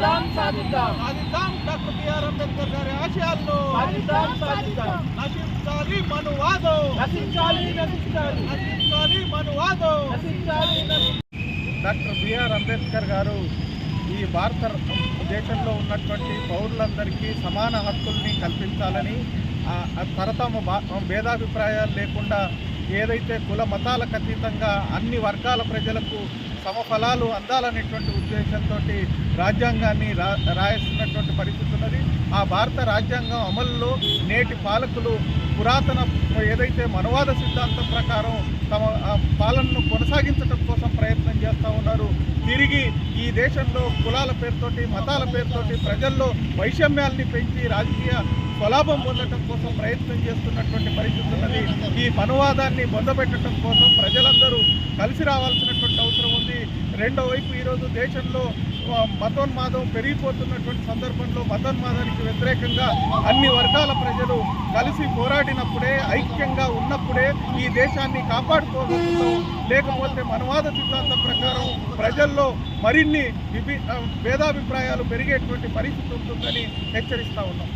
సాధిద్దాం సాధిద్దాం. Doctor BR Ambedkar గారి ఆశయాలను సాధిద్దాం సాధిద్దాం. నశించాలి మనువాదం నశించాలి నశించాలి. నశించాలి మనువాదం నశించాలి డాక్టర్ బిఆర్ అంబేద్కర్ గారు ఈ భారత దేశంలో ఉన్నటువంటి పౌరులందరికీ సమాన హక్కుల్ని కల్పించాలని తరతమ భేదాభిప్రాయాలు లేకుండా ఏదైతే కుల మతాలకు అతీతంగా అన్ని వర్గాల ప్రజలకు సమఫలాలు అందాలనేటువంటి ఉద్దేశంతో రాజ్యాంగాన్ని రా రాయాల్సినటువంటి పరిస్థితి ఉన్నది. ఆ భారత రాజ్యాంగం అమలులో నేటి పాలకులు పురాతన ఏదైతే మనవాద సిద్ధాంతం ప్రకారం తమ ఆ, పాలనను కొనసాగించడం కోసం ప్రయత్నం చేస్తూ ఉన్నారు. తిరిగి ఈ దేశంలో కులాల పేరుతోటి మతాల పేరుతోటి ప్రజల్లో వైషమ్యాల్ని పెంచి రాజకీయ స్వలాభం పొందడం కోసం ప్రయత్నం చేస్తున్నటువంటి పరిస్థితి ఈ మనువాదాన్ని బొందబెట్టడం కోసం ప్రజలందరూ కలిసి రావాల్సినటువంటి అవసరం ఉంది. రెండో వైపు ఈరోజు దేశంలో మతోన్మాదం పెరిగిపోతున్నటువంటి సందర్భంలో మతోన్మాదానికి వ్యతిరేకంగా అన్ని వర్గాల ప్రజలు కలిసి పోరాడినప్పుడే ఐక్యంగా ఉన్నప్పుడే ఈ దేశాన్ని కాపాడుకోగలుగుతాం లేకపోతే మనవాద సిద్ధాంతం ప్రకారం ప్రజల్లో మరిన్ని విభి భేదాభిప్రాయాలు పెరిగేటువంటి పరిస్థితి ఉంటుందని హెచ్చరిస్తా ఉన్నాం.